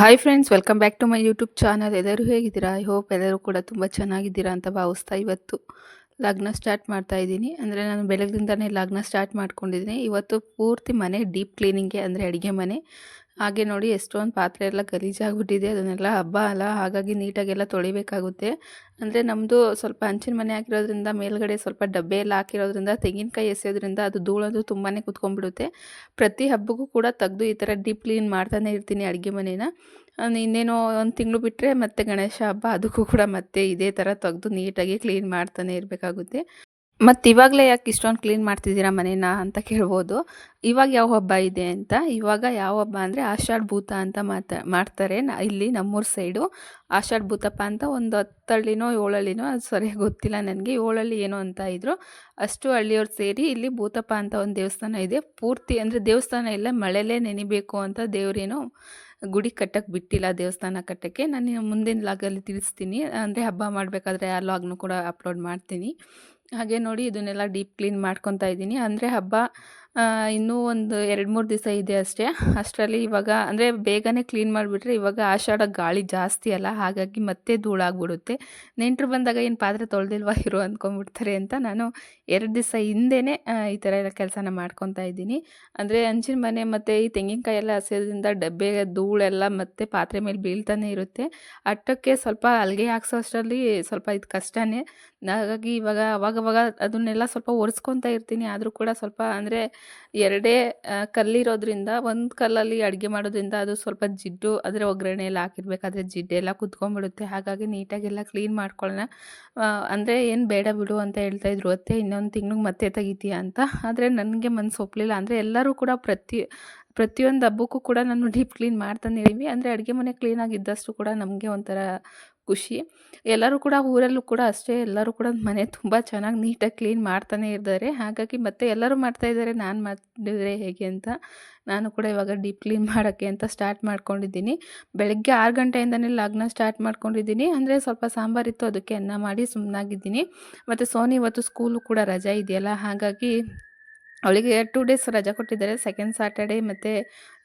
Hi friends welcome back to my YouTube channel ಎಲ್ಲರೂ ಹೇಗಿದ್ದೀರಾ? I hope ಎಲ್ಲರೂ ಕೂಡ ತುಂಬ ಚೆನ್ನಾಗಿದ್ದೀರಾ ಅಂತ ಭಾವಿಸ್ತಾ ಇವತ್ತು ಲಗ್ನ ಸ್ಟಾರ್ಟ್ ಮಾಡ್ತಾ ಇದ್ದೀನಿ. ಅಂದರೆ ನಾನು ಬೆಳಗ್ಗಿಂದನೇ ಲಗ್ನ ಸ್ಟಾರ್ಟ್ ಮಾಡ್ಕೊಂಡಿದ್ದೀನಿ. ಇವತ್ತು ಪೂರ್ತಿ ಮನೆ ಡೀಪ್ ಕ್ಲೀನಿಂಗ್ಗೆ ಅಂದರೆ ಅಡುಗೆ ಮನೆ. ಹಾಗೆ ನೋಡಿ ಎಷ್ಟೊಂದು ಪಾತ್ರೆ ಎಲ್ಲ ಗಲೀಜಾಗ್ಬಿಟ್ಟಿದೆ. ಅದನ್ನೆಲ್ಲ ಹಬ್ಬ ಅಲ್ಲ, ಹಾಗಾಗಿ ನೀಟಾಗೆಲ್ಲ ತೊಳಿಬೇಕಾಗುತ್ತೆ. ಅಂದರೆ ನಮ್ಮದು ಸ್ವಲ್ಪ ಹಂಚಿನ ಮನೆ ಹಾಕಿರೋದ್ರಿಂದ, ಮೇಲ್ಗಡೆ ಸ್ವಲ್ಪ ಡಬ್ಬೆ ಎಲ್ಲ ಹಾಕಿರೋದ್ರಿಂದ, ತೆಂಗಿನಕಾಯಿ ಎಸೆಯೋದ್ರಿಂದ ಅದು ಧೂಳೋದು ತುಂಬಾ ಕುತ್ಕೊಂಡ್ಬಿಡುತ್ತೆ. ಪ್ರತಿ ಹಬ್ಬಕ್ಕೂ ಕೂಡ ತೆಗೆದು ಈ ಥರ ಡೀಪ್ ಕ್ಲೀನ್ ಮಾಡ್ತಾನೆ ಇರ್ತೀನಿ ಅಡುಗೆ ಮನೇನ. ಇನ್ನೇನೋ ಒಂದು ತಿಂಗಳು ಬಿಟ್ಟರೆ ಮತ್ತೆ ಗಣೇಶ ಹಬ್ಬ, ಅದಕ್ಕೂ ಕೂಡ ಮತ್ತೆ ಇದೇ ಥರ ತೆಗೆದು ನೀಟಾಗಿ ಕ್ಲೀನ್ ಮಾಡ್ತಾನೆ ಇರಬೇಕಾಗುತ್ತೆ. ಮತ್ತು ಇವಾಗಲೇ ಯಾಕೆ ಇಷ್ಟೊಂದು ಕ್ಲೀನ್ ಮಾಡ್ತಿದ್ದೀರಾ ಮನೇನ ಅಂತ ಕೇಳ್ಬೋದು. ಇವಾಗ ಯಾವ ಹಬ್ಬ ಇದೆ ಅಂತ? ಇವಾಗ ಯಾವ ಹಬ್ಬ ಅಂದರೆ ಆಷಾಢ ಭೂತ ಅಂತ ಮಾತಾ, ಮಾಡ್ತಾರೆ ಇಲ್ಲಿ ನಮ್ಮೂರ ಸೈಡು. ಆಷಾಢ ಭೂತಪ್ಪ ಅಂತ ಒಂದು ಹತ್ತಳ್ಳಿನೋ ಹಳ್ಳಿನೋ ಏಳು ಹಳ್ಳಿನೋ ಅದು ಸರಿಯಾಗಿ ಗೊತ್ತಿಲ್ಲ ನನಗೆ. ಏಳಲ್ಲಿ ಏನೋ ಅಂತ ಇದ್ದರು ಅಷ್ಟು ಹಳ್ಳಿಯವ್ರು ಸೇರಿ ಇಲ್ಲಿ ಭೂತಪ್ಪ ಅಂತ ಒಂದು ದೇವಸ್ಥಾನ ಇದೆ. ಪೂರ್ತಿ ಅಂದರೆ ದೇವಸ್ಥಾನ ಇಲ್ಲ, ಮಳೆಲೇ ನೆನಿಬೇಕು ಅಂತ ದೇವರೇನೋ ಗುಡಿ ಕಟ್ಟಕ್ಕೆ ಬಿಟ್ಟಿಲ್ಲ ದೇವಸ್ಥಾನ ಕಟ್ಟಕ್ಕೆ. ನಾನು ಮುಂದಿನ ಲಾಗಲ್ಲಿ ತಿಳಿಸ್ತೀನಿ. ಅಂದರೆ ಹಬ್ಬ ಮಾಡಬೇಕಾದ್ರೆ ಆ ಲಾಗ್ನು ಕೂಡ ಅಪ್ಲೋಡ್ ಮಾಡ್ತೀನಿ. ಹಾಗೆ ನೋಡಿ ಇದನ್ನೆಲ್ಲ ಡೀಪ್ ಕ್ಲೀನ್ ಮಾಡ್ಕೊತಾ ಇದ್ದೀನಿ. ಅಂದರೆ ಹಬ್ಬ ಇನ್ನೂ ಒಂದು ಎರಡು ಮೂರು ದಿವಸ ಇದೆ ಅಷ್ಟೇ. ಅಷ್ಟರಲ್ಲಿ ಇವಾಗ, ಅಂದರೆ ಬೇಗನೆ ಕ್ಲೀನ್ ಮಾಡಿಬಿಟ್ರೆ ಇವಾಗ ಆಷಾಢ ಗಾಳಿ ಜಾಸ್ತಿ ಅಲ್ಲ, ಹಾಗಾಗಿ ಮತ್ತೆ ಧೂಳಾಗ್ಬಿಡುತ್ತೆ. ನೆಂಟರು ಬಂದಾಗ ಏನು ಪಾತ್ರೆ ತೊಳೆದಿಲ್ವಾ ಇರೋ ಅಂದ್ಕೊಂಬಿಡ್ತಾರೆ ಅಂತ ನಾನು ಎರಡು ದಿವಸ ಹಿಂದೆಯೇ ಈ ಥರ ಎಲ್ಲ ಕೆಲಸನ ಮಾಡ್ಕೊತಾ ಇದ್ದೀನಿ. ಅಂದರೆ ಹಂಚಿನ ಮನೆ ಮತ್ತು ಈ ತೆಂಗಿನಕಾಯಿ ಎಲ್ಲ ಹಸಿಯೋದ್ರಿಂದ ಡಬ್ಬೆ, ಧೂಳೆಲ್ಲ ಮತ್ತೆ ಪಾತ್ರೆ ಮೇಲೆ ಬೀಳ್ತಾನೆ ಇರುತ್ತೆ. ಅಟ್ಟಕ್ಕೆ ಸ್ವಲ್ಪ ಅಲ್ಲಿಗೆ ಹಾಕ್ಸೋ ಅಷ್ಟರಲ್ಲಿ ಸ್ವಲ್ಪ ಇದು ಕಷ್ಟನೇ. ಹಾಗಾಗಿ ಇವಾಗ, ಅವಾಗವಾಗ ಅದನ್ನೆಲ್ಲ ಸ್ವಲ್ಪ ಒರೆಸ್ಕೊತಾ ಇರ್ತೀನಿ. ಆದರೂ ಕೂಡ ಸ್ವಲ್ಪ, ಅಂದರೆ ಎರಡೇ ಕಲ್ಲಿರೋದ್ರಿಂದ ಒಂದು ಕಲ್ಲಲ್ಲಿ ಅಡುಗೆ ಮಾಡೋದ್ರಿಂದ ಅದು ಸ್ವಲ್ಪ ಜಿಡ್ಡು ಆದರೆ ಒಗ್ಗರಣೆ ಎಲ್ಲ ಹಾಕಿರ್ಬೇಕಾದ್ರೆ ಜಿಡ್ಡೆಲ್ಲ ಕುತ್ಕೊಂಡ್ಬಿಡುತ್ತೆ. ಹಾಗಾಗಿ ನೀಟಾಗೆಲ್ಲ ಕ್ಲೀನ್ ಮಾಡ್ಕೊಳ್ಳೋಣ ಅಂದರೆ ಏನು ಬೇಡ ಬಿಡು ಅಂತ ಹೇಳ್ತಾ ಇದ್ರು. ಅತ್ತೆ, ಇನ್ನೊಂದು ತಿಂಗ್ಳಿಗೆ ಮತ್ತೆ ತೆಗಿತೀಯ ಅಂತ. ಆದರೆ ನನಗೆ ಮನಸ್ಸು ಒಪ್ಪಲಿಲ್ಲ ಅಂದರೆ ಎಲ್ಲರೂ ಕೂಡ ಪ್ರತಿ, ಪ್ರತಿಯೊಂದು ಹಬ್ಬಕ್ಕೂ ಕೂಡ ನಾನು ಡೀಪ್ ಕ್ಲೀನ್ ಮಾಡ್ತಾನೆ ಇದ್ದೀವಿ ಅಂದರೆ ಅಡುಗೆ ಮನೆ ಕ್ಲೀನಾಗಿದ್ದಷ್ಟು ಕೂಡ ನಮಗೆ ಒಂಥರ ಖುಷಿ. ಎಲ್ಲರೂ ಕೂಡ ಊರಲ್ಲೂ ಕೂಡ ಅಷ್ಟೇ, ಎಲ್ಲರೂ ಕೂಡ ಮನೆ ತುಂಬ ಚೆನ್ನಾಗಿ ನೀಟಾಗಿ ಕ್ಲೀನ್ ಮಾಡ್ತಾನೆ ಇದ್ದಾರೆ. ಹಾಗಾಗಿ ಮತ್ತೆ ಎಲ್ಲರೂ ಮಾಡ್ತಾ ಇದ್ದಾರೆ, ನಾನು ಮಾಡಿದರೆ ಹೇಗೆ ಅಂತ. ನಾನು ಕೂಡ ಇವಾಗ ಡೀಪ್ ಕ್ಲೀನ್ ಮಾಡೋಕ್ಕೆ ಅಂತ ಸ್ಟಾರ್ಟ್ ಮಾಡ್ಕೊಂಡಿದ್ದೀನಿ. ಬೆಳಗ್ಗೆ ಆರು ಗಂಟೆಯಿಂದನೇ ಲಗ್ನ ಸ್ಟಾರ್ಟ್ ಮಾಡ್ಕೊಂಡಿದ್ದೀನಿ. ಅಂದರೆ ಸ್ವಲ್ಪ ಸಾಂಬಾರಿತ್ತು ಅದಕ್ಕೆ ಅನ್ನ ಮಾಡಿ ಸುಮ್ಮನಾಗಿದ್ದೀನಿ ಮತ್ತು ಸೋನಿ ಇವತ್ತು ಸ್ಕೂಲು ಕೂಡ ರಜೆ ಇದೆಯಲ್ಲ, ಹಾಗಾಗಿ ಅವಳಿಗೆ ಟೂ ಡೇಸ್ ರಜೆ ಕೊಟ್ಟಿದ್ದಾರೆ. ಸೆಕೆಂಡ್ ಸ್ಯಾಟರ್ಡೇ ಮತ್ತು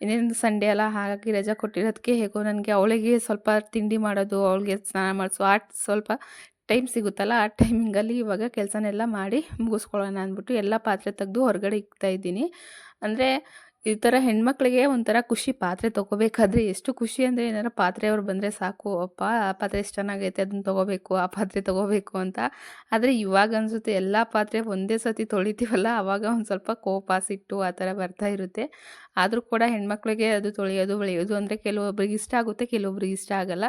ಇನ್ನೇನು ಸಂಡೇ ಎಲ್ಲ ಹಾಗಾಗಿ ರಜಾ ಕೊಟ್ಟಿರೋದಕ್ಕೆ ಹೇಗೋ ನನಗೆ ಅವಳಿಗೆ ಸ್ವಲ್ಪ ತಿಂಡಿ ಮಾಡೋದು, ಅವಳಿಗೆ ಸ್ನಾನ ಮಾಡಿಸು, ಆ ಸ್ವಲ್ಪ ಟೈಮ್ ಸಿಗುತ್ತಲ್ಲ, ಆ ಟೈಮಿಂಗಲ್ಲಿ ಇವಾಗ ಕೆಲಸನೆಲ್ಲ ಮಾಡಿ ಮುಗಿಸ್ಕೊಳ್ಳೋಣ ಅಂದ್ಬಿಟ್ಟು ಎಲ್ಲ ಪಾತ್ರೆ ತೆಗೆದು ಹೊರಗಡೆ ಇಕ್ತಾಯಿದ್ದೀನಿ ಅಂದರೆ ಈ ಥರ ಹೆಣ್ಮಕ್ಳಿಗೆ ಒಂಥರ ಖುಷಿ ಪಾತ್ರೆ ತೊಗೋಬೇಕಾದ್ರೆ ಎಷ್ಟು ಖುಷಿ ಅಂದರೆ ಏನಾರ ಪಾತ್ರೆಯವ್ರು ಬಂದರೆ ಸಾಕು, ಅಪ್ಪ, ಆ ಪಾತ್ರೆ ಎಷ್ಟು ಚೆನ್ನಾಗೈತೆ ಅದನ್ನು ತೊಗೋಬೇಕು, ಆ ಪಾತ್ರೆ ತೊಗೋಬೇಕು ಅಂತ. ಆದರೆ ಇವಾಗ ಅನಿಸುತ್ತೆ ಎಲ್ಲ ಪಾತ್ರೆ ಒಂದೇ ಸತಿ ತೊಳಿತೀವಲ್ಲ ಆವಾಗ ಒಂದು ಸ್ವಲ್ಪ ಕೋಪ, ಸಿಟ್ಟು ಆ ಥರ ಬರ್ತಾ ಇರುತ್ತೆ. ಆದರೂ ಕೂಡ ಹೆಣ್ಮಕ್ಳಿಗೆ ಅದು ತೊಳೆಯೋದು ಬೆಳೆಯೋದು ಅಂದರೆ ಕೆಲವೊಬ್ರಿಗೆ ಇಷ್ಟ ಆಗುತ್ತೆ, ಕೆಲವೊಬ್ರಿಗೆ ಇಷ್ಟ ಆಗಲ್ಲ.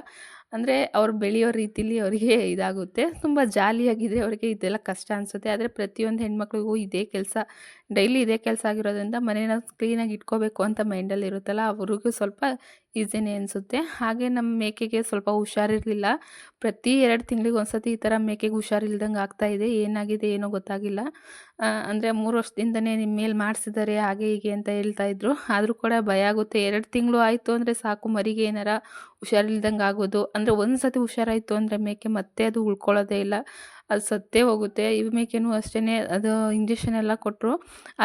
ಅಂದರೆ ಅವ್ರು ಬೆಳೆಯೋ ರೀತಿಲಿ ಅವರಿಗೆ ಇದಾಗುತ್ತೆ. ತುಂಬ ಜಾಲಿಯಾಗಿದ್ದರೆ ಅವರಿಗೆ. ಇದೆಲ್ಲ ಕಷ್ಟ ಅನಿಸುತ್ತೆ. ಆದರೆ ಪ್ರತಿಯೊಂದು ಹೆಣ್ಮಕ್ಳಿಗೂ ಇದೇ ಕೆಲಸ. ಡೈಲಿ ಇದೇ ಕೆಲಸ ಆಗಿರೋದ್ರಿಂದ ಮನೇನ ಕ್ಲೀನಾಗಿ ಇಟ್ಕೋಬೇಕು ಅಂತ ಮೈಂಡಲ್ಲಿ ಇರುತ್ತಲ್ಲ ಅವ್ರಿಗೂ ಸ್ವಲ್ಪ ಈಸಿನೇ ಅನಿಸುತ್ತೆ. ಹಾಗೆ ನಮ್ಮ ಮೇಕೆಗೆ ಸ್ವಲ್ಪ ಹುಷಾರಿರಲಿಲ್ಲ. ಪ್ರತಿ ಎರಡು ತಿಂಗಳಿಗೆ ಒಂದು ಸತಿ ಈ ಥರ ಮೇಕೆಗೆ ಹುಷಾರಿಲ್ದಂಗೆ ಇದೆ. ಏನಾಗಿದೆ ಏನೋ ಗೊತ್ತಾಗಿಲ್ಲ. ಅಂದರೆ ಮೂರು ವರ್ಷದಿಂದನೇ ನಿಮ್ಮ ಮೇಲೆ ಮಾಡಿಸಿದ್ದಾರೆ ಹಾಗೆ ಹೀಗೆ ಅಂತ ಹೇಳ್ತಾ ಇದ್ರು. ಆದರೂ ಕೂಡ ಭಯ ಆಗುತ್ತೆ. ಎರಡು ತಿಂಗಳು ಆಯಿತು ಅಂದರೆ ಸಾಕು, ಮರಿಗೆ ಏನಾರ ಹುಷಾರಿಲ್ದಂಗೆ ಆಗೋದು. ಅಂದರೆ ಒಂದು ಸತಿ ಹುಷಾರಾಯಿತು ಅಂದರೆ ಮೇಕೆ ಮತ್ತೆ ಅದು ಉಳ್ಕೊಳ್ಳೋದೇ ಇಲ್ಲ. ಅದು ಸತ್ತೇ ಹೋಗುತ್ತೆ. ಇವು ಮೇಕೆನೂ ಅಷ್ಟೇ ಅದು ಇಂಜೆಕ್ಷನ್ ಎಲ್ಲ ಕೊಟ್ಟರು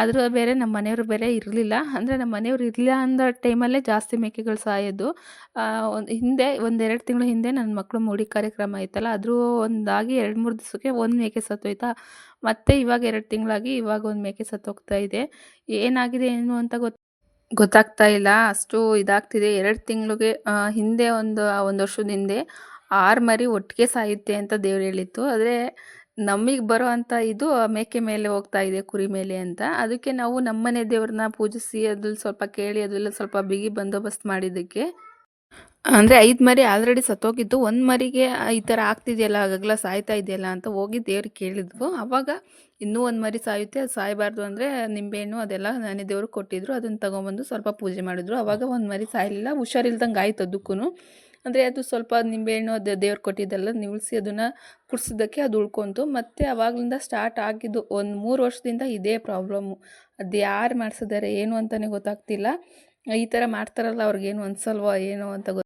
ಆದರೂ ಬೇರೆ ನಮ್ಮ ಮನೆಯವರು ಬೇರೆ ಇರಲಿಲ್ಲ. ಅಂದರೆ ನಮ್ಮ ಮನೆಯವರು ಇರಲಿಲ್ಲ ಅಂದ ಟೈಮಲ್ಲೇ ಜಾಸ್ತಿ ಮೇಕೆಗಳು ಸಾಯೋದು. ಒಂದು ಹಿಂದೆ, ಒಂದೆರಡು ತಿಂಗಳ ಹಿಂದೆ ನನ್ನ ಮಕ್ಕಳು ಮೂಡಿ ಕಾರ್ಯಕ್ರಮ ಆಯ್ತಲ್ಲ ಅದರೂ ಒಂದಾಗಿ ಎರಡು ಮೂರು ದಿವಸಕ್ಕೆ ಒಂದು ಮೇಕೆ ಸತ್ತೋಯ್ತಾ? ಮತ್ತೆ ಇವಾಗ ಎರಡು ತಿಂಗಳಾಗಿ ಇವಾಗ ಒಂದು ಮೇಕೆ ಸತ್ತೋಗ್ತಾ ಇದೆ. ಏನಾಗಿದೆ, ಏನು ಅಂತ ಗೊತ್ತ ಗೊತ್ತಾಗ್ತಾ ಇಲ್ಲ. ಅಷ್ಟು ಇದಾಗ್ತಿದೆ. ಎರಡು ತಿಂಗಳಿಗೆ ಹಿಂದೆ ಒಂದು ಒಂದು ವರ್ಷದ ಹಿಂದೆ ಆರು ಮರಿ ಒಟ್ಟಿಗೆ ಸಾಯುತ್ತೆ ಅಂತ ದೇವ್ರು ಹೇಳಿತ್ತು. ಆದರೆ ನಮಗೆ ಬರೋ ಅಂಥ ಇದು ಮೇಕೆ ಮೇಲೆ ಹೋಗ್ತಾ ಇದೆ, ಕುರಿ ಮೇಲೆ ಅಂತ. ಅದಕ್ಕೆ ನಾವು ನಮ್ಮನೆ ದೇವ್ರನ್ನ ಪೂಜಿಸಿ ಅದ್ರಲ್ಲಿ ಸ್ವಲ್ಪ ಕೇಳಿ ಅದೆಲ್ಲ ಸ್ವಲ್ಪ ಬಿಗಿ ಬಂದೋಬಸ್ತ್ ಮಾಡಿದ್ದಕ್ಕೆ. ಅಂದರೆ ಐದು ಮರಿ ಆಲ್ರೆಡಿ ಸತ್ತೋಗಿದ್ದು, ಒಂದು ಮರಿಗೆ ಈ ಥರ ಆಗ್ತಿದೆಯಲ್ಲ ಗಗ್ಲ ಸಾಯ್ತಾ ಇದೆಯಲ್ಲ ಅಂತ ಹೋಗಿ ದೇವ್ರಿಗೆ ಕೇಳಿದ್ವು. ಅವಾಗ ಇನ್ನೂ ಒಂದು ಮರಿ ಸಾಯುತ್ತೆ, ಅದು ಸಾಯಬಾರ್ದು ಅಂದರೆ ನಿಂಬೆಹಣ್ಣು ಅದೆಲ್ಲ ನಾನೇ ದೇವ್ರಿಗೆ ಕೊಟ್ಟಿದ್ರು, ಅದನ್ನು ತೊಗೊಂಬಂದು ಸ್ವಲ್ಪ ಪೂಜೆ ಮಾಡಿದ್ರು. ಆವಾಗ ಒಂದು ಮರಿ ಸಾಯಲಿಲ್ಲ, ಹುಷಾರಿಲ್ದಂಗೆ ಆಯ್ತು ಅದಕ್ಕೂ ಅಂದರೆ ಅದು ಸ್ವಲ್ಪ ನಿಂಬೆಹಣ್ಣು ಅದು ದೇವ್ರು ಕೊಟ್ಟಿದ್ದೆಲ್ಲ ನಿಲ್ಲಿಸಿ ಅದನ್ನು ಕುಡಿಸಿದ್ದಕ್ಕೆ ಅದು ಉಳ್ಕೊಂತು. ಮತ್ತು ಅವಾಗಲಿಂದ ಸ್ಟಾರ್ಟ್ ಆಗಿದ್ದು ಒಂದು ಮೂರು ವರ್ಷದಿಂದ ಇದೇ ಪ್ರಾಬ್ಲಮ್ಮು ಅದು ಯಾರು ಮಾಡಿಸಿದ್ದಾರೆ ಏನು ಅಂತಲೇ ಗೊತ್ತಾಗ್ತಿಲ್ಲ. ಈ ಥರ ಮಾಡ್ತಾರಲ್ಲ ಅವ್ರಿಗೇನು ಅನ್ಸಲ್ವ, ಏನು ಅಂತ ಗೊತ್ತು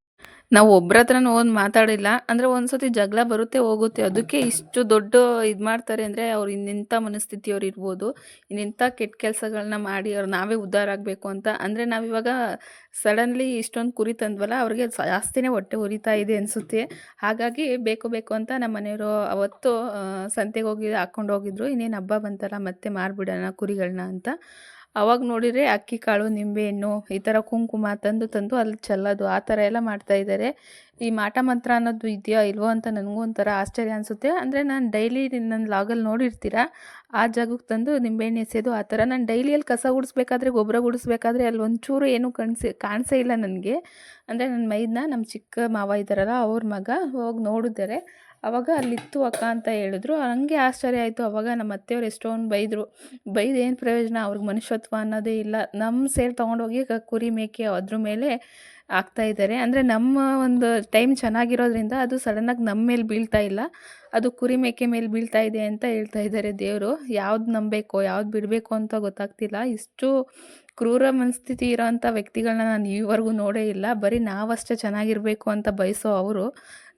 ನಾವು ಒಬ್ಬರ ಹತ್ರನೂ ಒಂದು ಮಾತಾಡಿಲ್ಲ. ಅಂದರೆ ಒಂದ್ಸತಿ ಜಗಳ ಬರುತ್ತೆ, ಹೋಗುತ್ತೆ. ಅದಕ್ಕೆ ಇಷ್ಟು ದೊಡ್ಡ ಇದು ಮಾಡ್ತಾರೆ ಅಂದರೆ ಅವ್ರು ಇನ್ನೆಂಥ ಮನಸ್ಥಿತಿಯವ್ರು ಇರ್ಬೋದು. ಇನ್ನೆಂಥ ಕೆಟ್ಟ ಕೆಲಸಗಳನ್ನ ಮಾಡಿ ಅವ್ರು ನಾವೇ ಉದ್ಧಾರ ಆಗಬೇಕು ಅಂತ. ಅಂದರೆ ನಾವಿವಾಗ ಸಡನ್ಲಿ ಇಷ್ಟೊಂದು ಕುರಿ ತಂದ್ವಲ್ಲ, ಅವ್ರಿಗೆ ಜಾಸ್ತಿನೇ ಹೊಟ್ಟೆ ಉರಿತಾ ಇದೆ ಅನಿಸುತ್ತೆ. ಹಾಗಾಗಿ ಬೇಕು ಬೇಕು ಅಂತ ನಮ್ಮ ಮನೆಯವರು ಅವತ್ತು ಸಂತೆಗೆ ಹೋಗಿ ಹಾಕ್ಕೊಂಡು ಹೋಗಿದ್ರು. ಇನ್ನೇನು ಹಬ್ಬ ಬಂತಲ್ಲ, ಮತ್ತೆ ಮಾರ್ಬಿಡೋಣ ಕುರಿಗಳನ್ನ ಅಂತ. ಅವಾಗ ನೋಡಿದರೆ ಅಕ್ಕಿ, ಕಾಳು ನಿಂಬೆಹಣ್ಣು ಈ ಥರ ಕುಂಕುಮ ತಂದು ತಂದು ಅಲ್ಲಿ ಚೆಲ್ಲೋದು ಆ ಥರ ಎಲ್ಲ ಮಾಡ್ತಾ ಇದ್ದಾರೆ ಈ ಮಾಟ ಮಂತ್ರ ಅನ್ನೋದು ಇದೆಯೋ ಇಲ್ವೋ ಅಂತ ನನಗೂ ಒಂಥರ ಆಶ್ಚರ್ಯ ಅನಿಸುತ್ತೆ. ಅಂದರೆ ನಾನು ಡೈಲಿ ನನ್ನ ಲಾಗಲ್ಲಿ ನೋಡಿರ್ತೀರ? ಆ ಜಾಗಕ್ಕೆ ತಂದು ನಿಂಬೆಹಣ್ಣು ಎಸೆಯೋದು ಆ ಥರ ನಾನು ಡೈಲಿಯಲ್ಲಿ ಕಸ ಗುಡಿಸ್ಬೇಕಾದ್ರೆ ಗೊಬ್ಬರ ಗುಡಿಸ್ಬೇಕಾದ್ರೆ ಅಲ್ಲಿ ಒಂಚೂರು ಏನೂ ಕಾಣಿಸಿ, ಕಾಣಿಸೇ ಇಲ್ಲ ನನಗೆ. ಅಂದರೆ ನನ್ನ ಮೈದನ್ನ ನಮ್ಮ ಚಿಕ್ಕ ಮಾವ ಇದ್ದಾರಲ್ಲ ಅವ್ರ ಮಗ ಹೋಗಿ ನೋಡಿದ್ದಾರೆ. ಅವಾಗ ಅಲ್ಲಿತ್ತು ಅಕ್ಕ ಅಂತ ಹೇಳಿದ್ರು. ಹಂಗೆ ಆಶ್ಚರ್ಯ ಆಯಿತು. ಅವಾಗ ನಮ್ಮ ಅತ್ತೆಯವ್ರು ಎಷ್ಟೊಂದು ಬೈದರು. ಬೈದು ಏನು ಪ್ರಯೋಜನ? ಅವ್ರಿಗೆ ಮನುಷ್ಯತ್ವ ಅನ್ನೋದೇ ಇಲ್ಲ. ನಮ್ಮ ಸೇಲ್ ತೊಗೊಂಡೋಗಿ ಕುರಿ ಮೇಕೆ ಅದ್ರ ಮೇಲೆ ಆಗ್ತಾ ಇದ್ದಾರೆ ಅಂದರೆ ನಮ್ಮ ಒಂದು ಟೈಮ್ ಚೆನ್ನಾಗಿರೋದ್ರಿಂದ ಅದು ಸಡನ್ನಾಗಿ ನಮ್ಮ ಮೇಲೆ ಬೀಳ್ತಾ ಇಲ್ಲ. ಅದು ಕುರಿ ಮೇಕೆ ಮೇಲೆ ಬೀಳ್ತಾ ಇದೆ ಅಂತ ಹೇಳ್ತಾ ಇದ್ದಾರೆ ದೇವರು. ಯಾವ್ದು ನಂಬಬೇಕು, ಯಾವ್ದು ಬಿಡಬೇಕು ಅಂತ ಗೊತ್ತಾಗ್ತಿಲ್ಲ. ಇಷ್ಟು ಕ್ರೂರ ಮನಸ್ಥಿತಿ ಇರೋವಂಥ ವ್ಯಕ್ತಿಗಳನ್ನ ನಾನು ಈವರೆಗೂ ನೋಡೇ ಇಲ್ಲ. ಬರೀ ನಾವಷ್ಟೇ ಚೆನ್ನಾಗಿರಬೇಕು ಅಂತ ಬಯಸೋ ಅವರು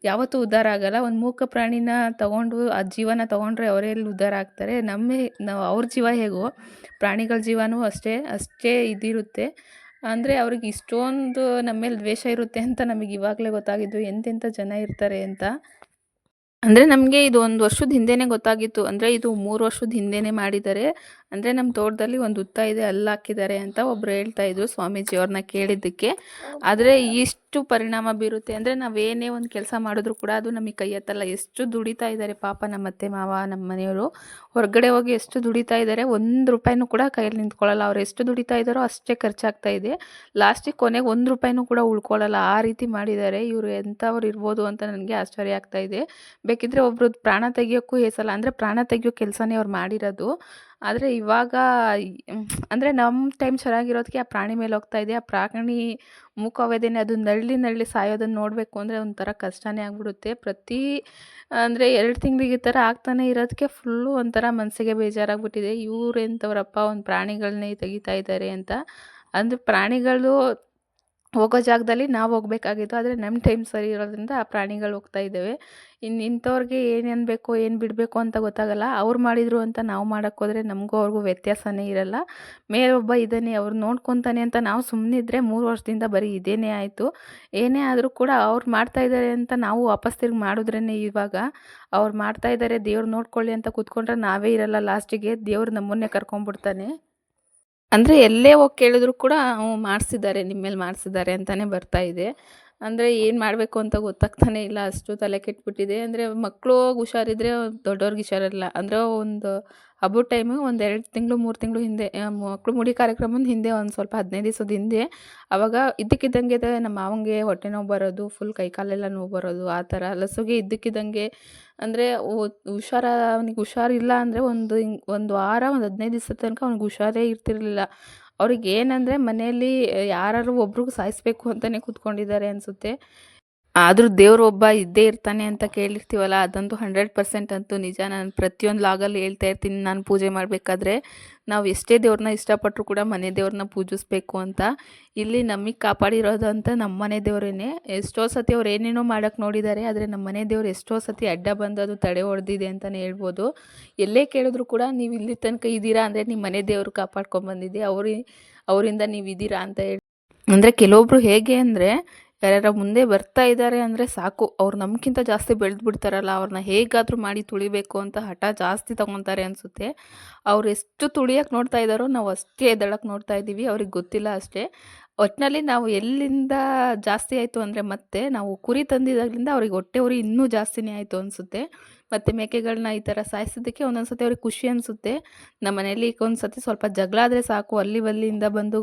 ಯಾವತ್ತೂ ಉದ್ಧಾರ ಆಗಲ್ಲ. ಒಂದು ಮೂಕ ಪ್ರಾಣಿನ ತಗೊಂಡು ಆ ಜೀವನ ತಗೊಂಡ್ರೆ ಅವರೇ ಉದ್ಧಾರ ಆಗ್ತಾರೆ. ನಮ್ಮ ಅವ್ರ ಜೀವ ಹೇಗೋ, ಪ್ರಾಣಿಗಳ ಜೀವನೂ ಅಷ್ಟೇ ಅಷ್ಟೇ ಇದಿರುತ್ತೆ. ಅಂದರೆ ಅವ್ರಿಗೆ ಇಷ್ಟೊಂದು ನಮ್ಮ ಮೇಲೆ ದ್ವೇಷ ಇರುತ್ತೆ ಅಂತ ನಮಗೆ ಇವಾಗಲೇ ಗೊತ್ತಾಗಿದ್ದು ಎಂತೆಂಥ ಜನ ಇರ್ತಾರೆ ಅಂತ. ಅಂದರೆ ನಮಗೆ ಇದು ಒಂದು ವರ್ಷದ ಹಿಂದೆನೇ ಗೊತ್ತಾಗಿತ್ತು. ಅಂದರೆ ಇದು ಮೂರು ವರ್ಷದ ಹಿಂದೆನೇ ಮಾಡಿದ್ದಾರೆ. ಅಂದರೆ ನಮ್ಮ ತೋಟದಲ್ಲಿ ಒಂದು ಹುತ್ತ ಇದೆ ಅಲ್ಲಿ ಹಾಕಿದ್ದಾರೆ ಅಂತ ಒಬ್ರು ಹೇಳ್ತಾ ಇದ್ರು ಸ್ವಾಮೀಜಿ ಅವ್ರನ್ನ ಕೇಳಿದ್ದಕ್ಕೆ. ಆದರೆ ಇಷ್ಟು ಪರಿಣಾಮ ಬೀರುತ್ತೆ ಅಂದರೆ ನಾವೇನೇ ಒಂದು ಕೆಲಸ ಮಾಡಿದ್ರು ಕೂಡ ಅದು ನಮಗೆ ಕೈ ಹತ್ತಲ್ಲ ಎಷ್ಟು ದುಡಿತಾ ಇದ್ದಾರೆ ಪಾಪ ನಮ್ಮ ಅತ್ತೆ ಮಾವ ನಮ್ಮ ಮನೆಯವರು. ಹೊರಗಡೆ ಹೋಗಿ ಎಷ್ಟು ದುಡಿತಾ ಇದ್ದಾರೆ, ಒಂದು ರೂಪಾಯಿನೂ ಕೂಡ ಕೈಯಲ್ಲಿ ನಿಂತ್ಕೊಳ್ಳಲ್ಲ ಅವ್ರು ಎಷ್ಟು ದುಡಿತಾ ಇದ್ದಾರೋ ಅಷ್ಟೇ ಖರ್ಚಾಗ್ತಾ ಇದೆ. ಲಾಸ್ಟಿಗೆ ಕೊನೆಗೆ ಒಂದು ರೂಪಾಯಿನೂ ಕೂಡ ಉಳ್ಕೊಳ್ಳಲ್ಲ ಆ ರೀತಿ ಮಾಡಿದ್ದಾರೆ. ಇವರು ಎಂಥವ್ರು ಇರ್ಬೋದು ಅಂತ ನನಗೆ ಆಶ್ಚರ್ಯ ಆಗ್ತಾ ಇದೆ. ಬೇಕಿದ್ರೆ ಒಬ್ರದ್ದು ಪ್ರಾಣ ತೆಗಿಯೋಕ್ಕೂ ಹೇಸಲ್ಲ. ಅಂದರೆ ಪ್ರಾಣ ತೆಗಿಯೋ ಕೆಲಸನೇ ಅವ್ರು ಮಾಡಿರೋದು. ಆದರೆ ಇವಾಗ ಅಂದರೆ ನಮ್ಮ ಟೈಮ್ ಚೆನ್ನಾಗಿರೋದಕ್ಕೆ ಆ ಪ್ರಾಣಿ ಮೇಲೆ ಹೋಗ್ತಾ ಇದೆ, ಆ ಪ್ರಾಣಿ ಮೂಕವೇದನೆ ಅದು ನಳ್ಳಿ ನಳ್ಳಿ ಸಾಯೋದನ್ನು ನೋಡಬೇಕು ಅಂದರೆ ಒಂಥರ ಕಷ್ಟನೇ ಆಗಿಬಿಡುತ್ತೆ. ಪ್ರತಿ, ಅಂದರೆ ಎರಡು ತಿಂಗಳಿಗೆ ಈ ಥರ ಆಗ್ತಾನೆ ಇರೋದಕ್ಕೆ ಫುಲ್ಲು ಒಂಥರ ಮನಸ್ಸಿಗೆ ಬೇಜಾರಾಗ್ಬಿಟ್ಟಿದೆ. ಇವ್ರು ಎಂಥವ್ರಪ್ಪ ಒಂದು ಪ್ರಾಣಿಗಳನ್ನೇ ತೆಗಿತಾ ಇದ್ದಾರೆ ಅಂತ. ಅಂದರೆ ಪ್ರಾಣಿಗಳು ಹೋಗೋ ಜಾಗದಲ್ಲಿ ನಾವು ಹೋಗ್ಬೇಕಾಗಿತ್ತು. ಆದರೆ ನಮ್ಮ ಟೈಮ್ ಸರಿ ಇರೋದ್ರಿಂದ ಆ ಪ್ರಾಣಿಗಳು ಹೋಗ್ತಾ ಇದ್ದಾವೆ. ಇನ್ನು ಇಂಥವ್ರಿಗೆ ಏನು ಅನ್ಬೇಕು ಏನು ಬಿಡಬೇಕು ಅಂತ ಗೊತ್ತಾಗಲ್ಲ. ಅವ್ರು ಮಾಡಿದರು ಅಂತ ನಾವು ಮಾಡೋಕ್ಕೋದ್ರೆ ನಮಗೂ ಅವ್ರಿಗೂ ವ್ಯತ್ಯಾಸನೇ ಇರಲ್ಲ. ಮೇಲೊಬ್ಬ ಇದ್ದಾನೆ, ಅವ್ರು ನೋಡ್ಕೊತಾನೆ ಅಂತ ನಾವು ಸುಮ್ಮನಿದ್ರೆ ಮೂರು ವರ್ಷದಿಂದ ಬರೀ ಇದೇನೇ ಆಯಿತು. ಏನೇ ಆದರೂ ಕೂಡ ಅವ್ರು ಮಾಡ್ತಾ ಇದ್ದಾರೆ ಅಂತ ನಾವು ವಾಪಸ್ ತಿರುಗಿ ಮಾಡಿದ್ರೇ ಇವಾಗ. ಅವ್ರು ಮಾಡ್ತಾ ಇದ್ದಾರೆ ದೇವ್ರು ನೋಡ್ಕೊಳ್ಳಿ ಅಂತ ಕೂತ್ಕೊಂಡ್ರೆ ನಾವೇ ಇರಲ್ಲ. ಲಾಸ್ಟಿಗೆ ದೇವ್ರು ನಮ್ಮನ್ನೇ ಕರ್ಕೊಂಡ್ಬಿಡ್ತಾನೆ. ಅಂದರೆ ಎಲ್ಲೇ ಹೋಗಿ ಕೇಳಿದ್ರು ಕೂಡ, ಹ್ಞೂ ಮಾಡಿಸಿದ್ದಾರೆ ನಿಮ್ಮ ಮೇಲೆ ಮಾಡಿಸಿದ್ದಾರೆ ಅಂತಲೇ ಬರ್ತಾ ಇದೆ. ಅಂದರೆ ಏನು ಮಾಡಬೇಕು ಅಂತ ಗೊತ್ತಾಗ್ತಾನೆ ಇಲ್ಲ. ಅಷ್ಟು ತಲೆ ಕೆಟ್ಟುಬಿಟ್ಟಿದೆ ಅಂದರೆ ಮಕ್ಕಳು ಹುಷಾರಿದ್ರೆ ದೊಡ್ಡವ್ರಿಗೆ ಹುಷಾರಿಲ್ಲ ಅಂದರೆ ಒಂದು ಹಬ್ಬದ ಟೈಮು ಒಂದು ಎರಡು ತಿಂಗಳು, ಮೂರು ತಿಂಗಳು ಹಿಂದೆ ಮಕ್ಕಳು ಮುಡಿ ಕಾರ್ಯಕ್ರಮದ ಹಿಂದೆ ಒಂದು ಸ್ವಲ್ಪ ಹದಿನೈದು ದಿವಸದ ಹಿಂದೆ ಆವಾಗ ಇದ್ದಕ್ಕಿದ್ದಂಗೆ ನಮ್ಮ ಮಾವಂಗೆ ಹೊಟ್ಟೆ ನೋವು ಬರೋದು ಫುಲ್ ಕೈಕಾಲೆಲ್ಲ ನೋವು ಬರೋದು, ಆ ಥರ ಲಸುಗೆ ಇದ್ದಕ್ಕಿದ್ದಂಗೆ ಅಂದರೆ ಹುಷಾರ, ಅವ್ನಿಗೆ ಹುಷಾರಿಲ್ಲ ಅಂದರೆ ಒಂದು ಒಂದು ವಾರ, ಒಂದು ಹದಿನೈದು ದಿವಸದ ತನಕ ಅವ್ನಿಗೆ ಹುಷಾರೇ ಇರ್ತಿರಲಿಲ್ಲ. ಅವ್ರಿಗೆ ಏನಂದರೆ ಮನೆಯಲ್ಲಿ ಯಾರು ಒಬ್ರಿಗೂ ಸಾಯಿಸ್ಬೇಕು ಅಂತಲೇ ಕೂತ್ಕೊಂಡಿದ್ದಾರೆ ಅನಿಸುತ್ತೆ. ಆದರೂ ದೇವ್ರು ಒಬ್ಬ ಇದ್ದೇ ಇರ್ತಾನೆ ಅಂತ ಕೇಳಿರ್ತೀವಲ್ಲ, ಅದಂತೂ ಹಂಡ್ರೆಡ್ ಪರ್ಸೆಂಟ್ ಅಂತೂ ನಿಜ. ನಾನು ಪ್ರತಿಯೊಂದು ಲಾಗಲ್ಲಿ ಹೇಳ್ತಾ ಇರ್ತೀನಿ, ನಾನು ಪೂಜೆ ಮಾಡಬೇಕಾದ್ರೆ ನಾವು ಎಷ್ಟೇ ದೇವ್ರನ್ನ ಇಷ್ಟಪಟ್ಟರು ಕೂಡ ಮನೆ ದೇವ್ರನ್ನ ಪೂಜಿಸ್ಬೇಕು ಅಂತ. ಇಲ್ಲಿ ನಮಗೆ ಕಾಪಾಡಿರೋದು ಅಂತ ನಮ್ಮ ಮನೆ ದೇವರೇನೆ. ಎಷ್ಟೋ ಸತಿ ಅವ್ರು ಏನೇನೋ ಮಾಡೋಕ್ಕೆ ನೋಡಿದ್ದಾರೆ ಆದರೆ ನಮ್ಮ ಮನೆ ದೇವ್ರು ಎಷ್ಟೋ ಸತಿ ಅಡ್ಡ ಬಂದು ಅದು ತಡೆ ಹೊಡೆದಿದೆ ಅಂತಲೇ ಹೇಳ್ಬೋದು. ಎಲ್ಲೇ ಕೇಳಿದ್ರು ಕೂಡ ನೀವು ಇಲ್ಲಿ ತನಕ ಇದ್ದೀರಾ ಅಂದರೆ ನಿಮ್ಮ ಮನೆ ದೇವರು ಕಾಪಾಡ್ಕೊಂಬಂದಿದೆ ಅವ್ರಿ ಅವರಿಂದ ನೀವು ಇದ್ದೀರಾ ಅಂತ ಹೇಳಿ ಅಂದರೆ ಕೆಲವೊಬ್ರು ಹೇಗೆ ಅಂದರೆ ಯಾರ್ಯಾರ ಮುಂದೆ ಬರ್ತಾ ಇದ್ದಾರೆ ಅಂದರೆ ಸಾಕು. ಅವ್ರು ನಮಗಿಂತ ಜಾಸ್ತಿ ಬೆಳೆದು ಬಿಡ್ತಾರಲ್ಲ ಅವ್ರನ್ನ ಹೇಗಾದರೂ ಮಾಡಿ ತುಳಿಬೇಕು ಅಂತ ಹಠ ಜಾಸ್ತಿ ತಗೊತಾರೆ ಅನಿಸುತ್ತೆ. ಅವ್ರು ಎಷ್ಟು ತುಳಿಯೋಕೆ ನೋಡ್ತಾ ಇದ್ದಾರೋ ನಾವು ಅಷ್ಟೇ ಎದ್ದಳಕ್ಕೆ ನೋಡ್ತಾ ಇದ್ದೀವಿ, ಅವ್ರಿಗೆ ಗೊತ್ತಿಲ್ಲ ಅಷ್ಟೇ. ಒಟ್ಟಿನಲ್ಲಿ ನಾವು ಎಲ್ಲಿಂದ ಜಾಸ್ತಿ ಆಯಿತು ಅಂದರೆ ಮತ್ತೆ ನಾವು ಕುರಿ ತಂದಿದ್ದಾಗಲಿಂದ ಅವ್ರಿಗೆ ಹೊಟ್ಟೆ ಉರಿ ಇನ್ನೂ ಜಾಸ್ತಿನೇ ಆಯಿತು ಅನಿಸುತ್ತೆ. ಮತ್ತು ಮೇಕೆಗಳನ್ನ ಈ ಥರ ಸಾಯಿಸೋದಕ್ಕೆ ಒಂದೊಂದು ಸತಿ ಅವ್ರಿಗೆ ಖುಷಿ ಅನಿಸುತ್ತೆ. ನಮ್ಮ ಮನೇಲಿ ಒಂದು ಸತಿ ಸ್ವಲ್ಪ ಜಗಳ ಆದರೆ ಸಾಕು. ಅಲ್ಲಿ ಬಲ್ಲಿಯಿಂದ ಬಂದು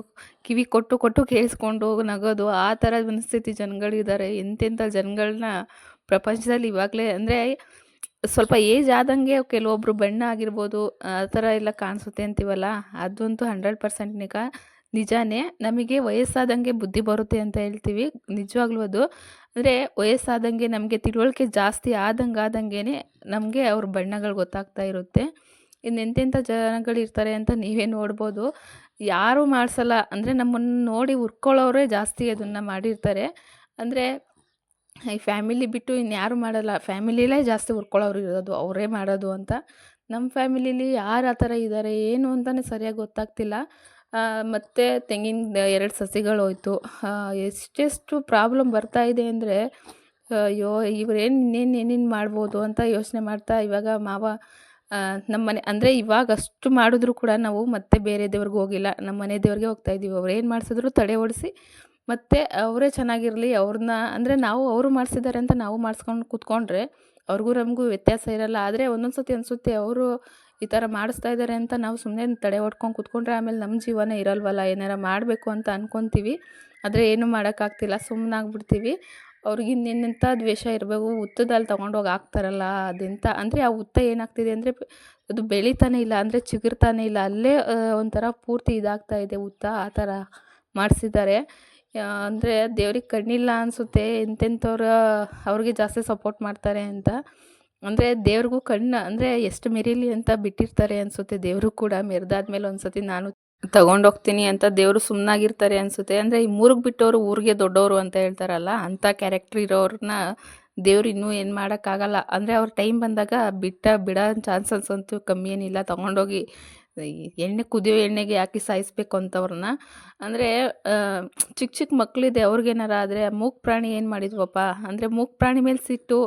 ಕಿವಿ ಕೊಟ್ಟು ಕೊಟ್ಟು ಕೇಳಿಸ್ಕೊಂಡು ನಗೋದು. ಆ ಥರ ಮನಸ್ಥಿತಿ ಜನಗಳಿದ್ದಾರೆ ಎಂತೆಂಥ ಜನಗಳನ್ನ ಪ್ರಪಂಚದಲ್ಲಿ ಇವಾಗಲೇ ಅಂದರೆ ಸ್ವಲ್ಪ ಏಜ್ ಆದಂಗೆ ಕೆಲವೊಬ್ರು ಬಣ್ಣ ಆಗಿರ್ಬೋದು, ಆ ಥರ ಎಲ್ಲ ಕಾಣಿಸುತ್ತೆ ಅಂತೀವಲ್ಲ? ಅದಂತೂ ಹಂಡ್ರೆಡ್ ಪರ್ಸೆಂಟ್ ನಿಜ ನಿಜಾನೇ ನಮಗೆ ವಯಸ್ಸಾದಂಗೆ ಬುದ್ಧಿ ಬರುತ್ತೆ ಅಂತ ಹೇಳ್ತೀವಿ. ನಿಜವಾಗ್ಲೂ ಅದು. ಅಂದರೆ ವಯಸ್ಸಾದಂಗೆ ನಮಗೆ ತಿಳುವಳಿಕೆ ಜಾಸ್ತಿ ಆದಂಗೆ ಆದಂಗೆ ನಮಗೆ ಅವ್ರ ಬಣ್ಣಗಳು ಗೊತ್ತಾಗ್ತಾ ಇರುತ್ತೆ. ಇನ್ನು ಎಂತೆಂಥ ಜನಗಳಿರ್ತಾರೆ ಅಂತ ನೀವೇ ನೋಡ್ಬೋದು. ಯಾರೂ ಮಾಡಿಸಲ್ಲ. ಅಂದರೆ ನಮ್ಮನ್ನು ನೋಡಿ ಉರ್ಕೊಳ್ಳೋರೇ ಜಾಸ್ತಿ ಅದನ್ನು ಮಾಡಿರ್ತಾರೆ. ಅಂದರೆ ಈ ಫ್ಯಾಮಿಲಿ ಬಿಟ್ಟು ಇನ್ಯಾರು ಮಾಡಲ್ಲ. ಫ್ಯಾಮಿಲಿಲೇ ಜಾಸ್ತಿ ಉರ್ಕೊಳ್ಳೋರು ಇರೋದು. ಅವರೇ ಮಾಡೋದು ಅಂತ. ನಮ್ಮ ಫ್ಯಾಮಿಲಿಲಿ ಯಾರು ಆ ಥರ ಇದ್ದಾರೆ ಏನು ಅಂತಲೇ ಸರಿಯಾಗಿ ಗೊತ್ತಾಗ್ತಿಲ್ಲ. ಮತ್ತು ತೆಂಗಿನ ಎರಡು ಸಸಿಗಳು ಹೋಯ್ತು. ಎಷ್ಟೆಷ್ಟು ಪ್ರಾಬ್ಲಮ್ ಬರ್ತಾ ಇದೆ ಅಂದರೆ, ಅಯ್ಯೋ, ಇವ್ರೇನು ಇನ್ನೇನು ಏನೇನು ಮಾಡ್ಬೋದು ಅಂತ ಯೋಚನೆ ಮಾಡ್ತಾ ಇವಾಗ ಮಾವ ನಮ್ಮ ಮನೆ, ಅಂದರೆ ಇವಾಗ ಅಷ್ಟು ಮಾಡಿದ್ರು ಕೂಡ ನಾವು ಮತ್ತೆ ಬೇರೆ ದೇವ್ರಿಗೆ ಹೋಗಿಲ್ಲ. ನಮ್ಮ ಮನೆ ದೇವ್ರಿಗೆ ಹೋಗ್ತಾ ಇದ್ದೀವಿ. ಅವ್ರು ಏನು ಮಾಡಿಸಿದ್ರು ತಡೆ ಓಡಿಸಿ, ಮತ್ತು ಅವರೇ ಚೆನ್ನಾಗಿರಲಿ ಅವ್ರನ್ನ ಅಂದರೆ ನಾವು ಅವರು ಮಾಡಿಸಿದ್ದಾರೆ ಅಂತ ನಾವು ಮಾಡಿಸ್ಕೊಂಡು ಕೂತ್ಕೊಂಡ್ರೆ ಅವ್ರಿಗೂ ನಮಗೂ ವ್ಯತ್ಯಾಸ ಇರಲ್ಲ. ಆದರೆ ಒಂದೊಂದು ಸತಿ ಅನಿಸುತ್ತೆ ಅವರು ಈ ಥರ ಮಾಡಿಸ್ತಾ ಇದ್ದಾರೆ ಅಂತ ನಾವು ಸುಮ್ಮನೆ ತಡೆ ಹೊಡ್ಕೊಂಡು ಕೂತ್ಕೊಂಡ್ರೆ ಆಮೇಲೆ ನಮ್ಮ ಜೀವನ ಇರಲ್ವಲ್ಲ, ಏನಾರ ಮಾಡಬೇಕು ಅಂತ ಅಂದ್ಕೊತೀವಿ ಆದರೆ ಏನೂ ಮಾಡೋಕ್ಕಾಗ್ತಿಲ್ಲ ಸುಮ್ಮನಾಗ್ಬಿಡ್ತೀವಿ ಅವ್ರಿಗೆ ಇನ್ನೆಂಥ ದ್ವೇಷ ಇರಬೇಕು ಹುತ್ತದಲ್ಲಿ ತೊಗೊಂಡೋಗಿ ಹಾಕ್ತಾರಲ್ಲ ಅದೆಂಥ ಅಂದರೆ ಆ ಹುತ್ತ ಏನಾಗ್ತಿದೆ ಅಂದರೆ ಅದು ಬೆಳೀತಾನೆ ಇಲ್ಲ, ಅಂದರೆ ಚಿಗುರ್ತಾನೆ ಇಲ್ಲ. ಅಲ್ಲೇ ಒಂಥರ ಪೂರ್ತಿ ಇದಾಗ್ತಾ ಇದೆ ಹುತ್ತ ಆ ಥರ ಮಾಡಿಸಿದ್ದಾರೆ. ಅಂದರೆ ದೇವ್ರಿಗೆ ಕಣ್ಣಿಲ್ಲ ಅನಿಸುತ್ತೆ ಎಂತೆಂಥವ್ರು ಅವ್ರಿಗೆ ಜಾಸ್ತಿ ಸಪೋರ್ಟ್ ಮಾಡ್ತಾರೆ ಅಂತ. ಅಂದರೆ ದೇವ್ರಿಗೂ ಕಣ್ಣು, ಅಂದರೆ ಎಷ್ಟು ಮೆರೀಲಿ ಅಂತ ಬಿಟ್ಟಿರ್ತಾರೆ ಅನಿಸುತ್ತೆ, ದೇವರು ಕೂಡ ಮೆರೆದಾದ್ಮೇಲೆ ಒಂದು ಸತಿ ನಾನು ತಗೊಂಡೋಗ್ತೀನಿ ಅಂತ ದೇವರು ಸುಮ್ಮನಾಗಿರ್ತಾರೆ ಅನಿಸುತ್ತೆ. ಅಂದರೆ ಈ ಮೂರ್ಗೆ ಬಿಟ್ಟವರು ಊರಿಗೆ ದೊಡ್ಡವರು ಅಂತ ಹೇಳ್ತಾರಲ್ಲ ಅಂಥ ಕ್ಯಾರೆಕ್ಟ್ರ್ ಇರೋರನ್ನ ದೇವ್ರು ಇನ್ನೂ ಏನು ಮಾಡೋಕ್ಕಾಗಲ್ಲ. ಅಂದರೆ ಅವ್ರ ಟೈಮ್ ಬಂದಾಗ ಬಿಟ್ಟ ಬಿಡೋ ಚಾನ್ಸಸ್ ಅಂತೂ ಕಮ್ಮಿ ಏನಿಲ್ಲ. ತೊಗೊಂಡೋಗಿ ಎಣ್ಣೆ ಕುದಿಯೋ ಎಣ್ಣೆಗೆ ಹಾಕಿ ಸಾಯಿಸ್ಬೇಕು ಅಂತವ್ರನ್ನ? ಅಂದರೆ ಚಿಕ್ಕ ಚಿಕ್ಕ ಮಕ್ಕಳಿದೆ ಅವ್ರಿಗೇನಾರ ಆದರೆ ಮೂಕ್ ಪ್ರಾಣಿ ಏನು ಮಾಡಿದ್ವಪ್ಪ? ಅಂದರೆ ಮೂಕ್ ಪ್ರಾಣಿ ಮೇಲೆ ಸಿಟ್ಟು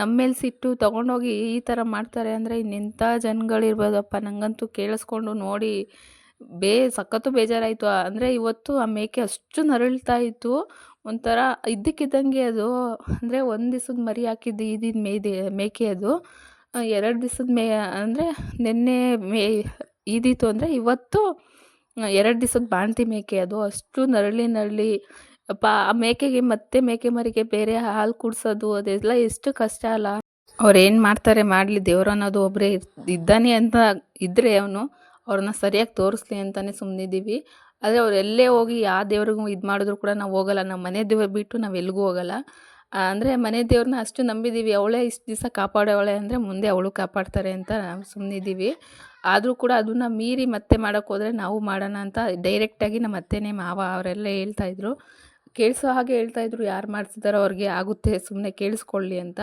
ನಮ್ಮ ಮೇಲೆ ಸಿಟ್ಟು ತೊಗೊಂಡೋಗಿ ಈ ಥರ ಮಾಡ್ತಾರೆ ಅಂದರೆ ಇನ್ನೆಂಥ ಜನಗಳಿರ್ಬೋದಪ್ಪ? ನನಗಂತೂ ಕೇಳಿಸ್ಕೊಂಡು ನೋಡಿ ಬೇ, ಸಖತ್ತು ಬೇಜಾರಾಯಿತು. ಅಂದರೆ ಇವತ್ತು ಆ ಮೇಕೆ ಅಷ್ಟು ನರಳ್ತಾ ಇತ್ತು. ಒಂಥರ ಇದ್ದಕ್ಕಿದ್ದಂಗೆ ಅದು, ಅಂದರೆ ಒಂದು ದಿವ್ಸದ ಮರಿ ಹಾಕಿದ್ದು ಇದಿದ್ದು ಮೇಯ್ದೆ ಮೇಕೆ ಅದು. ಎರಡು ದಿವಸದ ಮೇ, ಅಂದರೆ ನಿನ್ನೆ ಮೇ ಈದಿತ್ತು ಅಂದರೆ ಇವತ್ತು ಎರಡು ದಿವಸದ ಬಾಣ್ತಿ ಮೇಕೆ ಅದು ಅಷ್ಟು ನರಳಿ ನರಳಿ ಪಾ ಆ ಮೇಕೆಗೆ ಮತ್ತೆ ಮೇಕೆ ಮರಿಗೆ ಬೇರೆ ಹಾಲು ಕುಡಿಸೋದು ಅದೆಲ್ಲ ಎಷ್ಟು ಕಷ್ಟ ಅಲ್ಲ. ಅವ್ರು ಏನು ಮಾಡ್ತಾರೆ ಮಾಡಲಿ, ದೇವ್ರು ಅನ್ನೋದು ಒಬ್ಬರೇ ಇದ್ದಾನೆ ಅಂತ ಇದ್ದರೆ ಅವನು, ಅವ್ರನ್ನ ಸರಿಯಾಗಿ ತೋರಿಸ್ಲಿ ಅಂತಲೇ ಸುಮ್ಮನಿದ್ದೀವಿ ಆದರೆ ಅವ್ರು ಎಲ್ಲೇ ಹೋಗಿ ಯಾವ ದೇವ್ರಿಗೂ ಇದು ಮಾಡಿದ್ರು ಕೂಡ ನಾವು ಹೋಗಲ್ಲ ನಮ್ಮ ಮನೆ ದೇವ್ರು ಬಿಟ್ಟು ನಾವು ಎಲ್ಲಿಗೂ ಹೋಗಲ್ಲ. ಅಂದರೆ ಮನೆ ದೇವ್ರನ್ನ ಅಷ್ಟು ನಂಬಿದ್ದೀವಿ, ಅವಳೇ ಇಷ್ಟು ದಿವಸ ಕಾಪಾಡೋವಳೆ ಅಂದರೆ ಮುಂದೆ ಅವಳು ಕಾಪಾಡ್ತಾರೆ ಅಂತ ನಾವು ಸುಮ್ಮನಿದ್ದೀವಿ ಆದರೂ ಕೂಡ ಅದನ್ನು ಮೀರಿ ಮತ್ತೆ ಮಾಡೋಕ್ಕೆ ಹೋದರೆ ನಾವು ಮಾಡೋಣ ಅಂತ ಡೈರೆಕ್ಟಾಗಿ ನಮ್ಮ ಅತ್ತೆನೇ ಮಾವ ಅವರೆಲ್ಲ ಹೇಳ್ತಾಯಿದ್ರು ಕೇಳಿಸೋ ಹಾಗೆ ಹೇಳ್ತಾಯಿದ್ರು ಯಾರು ಮಾಡಿಸಿದಾರೋ ಅವ್ರಿಗೆ ಆಗುತ್ತೆ ಸುಮ್ಮನೆ ಕೇಳಿಸ್ಕೊಳ್ಳಿ ಅಂತ.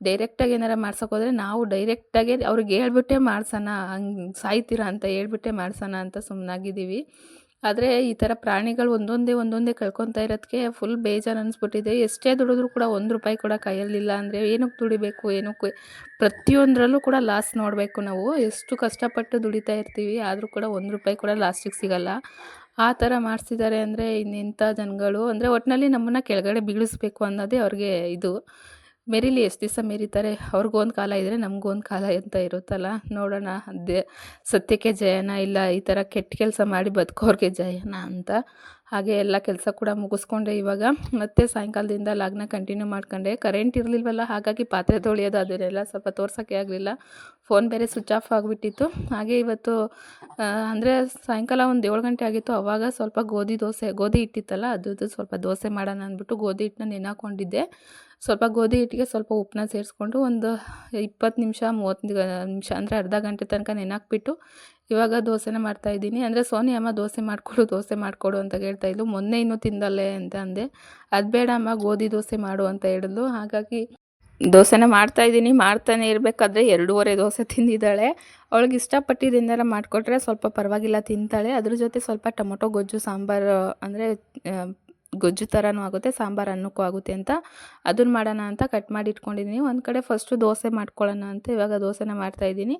ಡೈರೆಕ್ಟಾಗಿ ಏನಾರು ಮಾಡ್ಸೋಕ್ಕೋದ್ರೆ ನಾವು ಡೈರೆಕ್ಟಾಗಿ ಅವ್ರಿಗೆ ಹೇಳ್ಬಿಟ್ಟೆ ಮಾಡ್ಸೋಣ, ಹಂಗೆ ಸಾಯ್ತೀರಾ ಅಂತ ಹೇಳ್ಬಿಟ್ಟೆ ಮಾಡ್ಸೋಣ ಅಂತ ಸುಮ್ಮನಾಗಿದ್ದೀವಿ ಆದರೆ ಈ ಥರ ಪ್ರಾಣಿಗಳು ಒಂದೊಂದೇ ಒಂದೊಂದೇ ಕಳ್ಕೊತಾ ಇರೋದಕ್ಕೆ ಫುಲ್ ಬೇಜಾರು ಅನಿಸ್ಬಿಟ್ಟಿದೆ. ಎಷ್ಟೇ ದುಡಿದ್ರೂ ಕೂಡ ಒಂದು ರೂಪಾಯಿ ಕೂಡ ಕೈಯಲ್ಲಿಲ್ಲ ಅಂದರೆ ಏನಕ್ಕೆ ದುಡಿಬೇಕು ಏನಕ್ಕೆ ಪ್ರತಿಯೊಂದರಲ್ಲೂ ಕೂಡ ಲಾಸ್ ನೋಡಬೇಕು ನಾವು. ಎಷ್ಟು ಕಷ್ಟಪಟ್ಟು ದುಡಿತಾ ಇರ್ತೀವಿ, ಆದರೂ ಕೂಡ ಒಂದು ರೂಪಾಯಿ ಕೂಡ ಲಾಸ್ಟಿಗೆ ಸಿಗಲ್ಲ. ಆ ಥರ ಮಾಡಿಸಿದ್ದಾರೆ ಅಂದರೆ ಇನ್ನೆಂಥ ಜನಗಳು ಅಂದರೆ ಒಟ್ಟಿನಲ್ಲಿ ನಮ್ಮನ್ನು ಕೆಳಗಡೆ ಬೀಳಿಸ್ಬೇಕು ಅನ್ನೋದೇ ಅವ್ರಿಗೆ ಇದು. ಮೆರೀಲಿ ಎಷ್ಟು ದಿವಸ ಮೆರೀತಾರೆ, ಅವ್ರಿಗೊಂದು ಕಾಲ ಇದ್ದರೆ ನಮಗೊಂದು ಕಾಲ ಅಂತ ಇರುತ್ತಲ್ಲ? ನೋಡೋಣ. ಅದೇ ಸತ್ಯಕ್ಕೆ ಜಯನ ಇಲ್ಲ, ಈ ಥರ ಕೆಟ್ಟ ಕೆಲಸ ಮಾಡಿ ಬದುಕೋರಿಗೆ ಜಯನ ಅಂತ. ಹಾಗೆ ಎಲ್ಲ ಕೆಲಸ ಕೂಡ ಮುಗಿಸ್ಕೊಂಡೆ ಇವಾಗ. ಮತ್ತೆ ಸಾಯಂಕಾಲದಿಂದ ಲಾಗ್ನ ಕಂಟಿನ್ಯೂ ಮಾಡ್ಕೊಂಡೆ. ಕರೆಂಟ್ ಇರಲಿಲ್ವಲ್ಲ, ಹಾಗಾಗಿ ಪಾತ್ರೆ ತೊಳೆಯೋದು ಅದನ್ನೆಲ್ಲ ಸ್ವಲ್ಪ ತೋರ್ಸೋಕ್ಕೆ ಆಗಲಿಲ್ಲ. ಫೋನ್ ಬೇರೆ ಸ್ವಿಚ್ ಆಫ್ ಆಗಿಬಿಟ್ಟಿತ್ತು. ಹಾಗೆ ಇವತ್ತು ಅಂದರೆ ಸಾಯಂಕಾಲ ಒಂದು ಏಳು ಗಂಟೆ ಆಗಿತ್ತು. ಅವಾಗ ಸ್ವಲ್ಪ ಗೋಧಿ ದೋಸೆ, ಗೋಧಿ ಹಿಟ್ಟಿತ್ತಲ್ಲ ಅದು ಸ್ವಲ್ಪ ದೋಸೆ ಮಾಡೋಣ ಅಂದ್ಬಿಟ್ಟು ಗೋಧಿ ಹಿಟ್ಟನ್ನ ನೆನೆ ಸ್ವಲ್ಪ ಗೋಧಿ ಹಿಟ್ಟಿಗೆ ಸ್ವಲ್ಪ ಉಪ್ಪನ್ನ ಸೇರಿಸ್ಕೊಂಡು ಒಂದು ಇಪ್ಪತ್ತು ನಿಮಿಷ, ಮೂವತ್ತು ನಿಮಿಷ ಅಂದರೆ ಅರ್ಧ ಗಂಟೆ ತನಕ ನೆನಾಕ್ಬಿಟ್ಟು ಇವಾಗ ದೋಸೆನ ಮಾಡ್ತಾಯಿದ್ದೀನಿ ಅಂದರೆ ಸೋನಿ ಅಮ್ಮ ದೋಸೆ ಮಾಡಿಕೊಡು ದೋಸೆ ಮಾಡಿಕೊಡು ಅಂತ ಹೇಳ್ತಾಯಿದ್ಲು ಮೊನ್ನೆ ಇನ್ನೂ ತಿಂದಲ್ಲೇ ಅಂತ ಅಂದೆ. ಅದು ಬೇಡ ಅಮ್ಮ, ಗೋಧಿ ದೋಸೆ ಮಾಡು ಅಂತ ಹೇಳಿದ್ಲು. ಹಾಗಾಗಿ ದೋಸೆನ ಮಾಡ್ತಾಯಿದ್ದೀನಿ ಮಾಡ್ತಾನೆ ಇರಬೇಕಾದ್ರೆ ಎರಡೂವರೆ ದೋಸೆ ತಿಂದಿದ್ದಾಳೆ. ಅವಳಿಗೆ ಇಷ್ಟಪಟ್ಟಿದ್ದೇನಾರ ಮಾಡಿಕೊಟ್ರೆ ಸ್ವಲ್ಪ ಪರವಾಗಿಲ್ಲ ತಿಂತಾಳೆ. ಅದ್ರ ಜೊತೆ ಸ್ವಲ್ಪ ಟೊಮೊಟೊ, ಗೊಜ್ಜು, ಸಾಂಬಾರು ಅಂದರೆ ಗೊಜ್ಜು ಥರನೂ ಆಗುತ್ತೆ, ಸಾಂಬಾರು ಅನ್ನಕ್ಕೂ ಆಗುತ್ತೆ ಅಂತ. ಅದನ್ನ ಮಾಡೋಣ ಅಂತ ಕಟ್ ಮಾಡಿ ಇಟ್ಕೊಂಡಿದ್ದೀನಿ ಒಂದು ಕಡೆ ಫಸ್ಟು ದೋಸೆ ಮಾಡ್ಕೊಳ್ಳೋಣ ಅಂತ ಇವಾಗ ದೋಸೆನ ಮಾಡ್ತಾಯಿದ್ದೀನಿ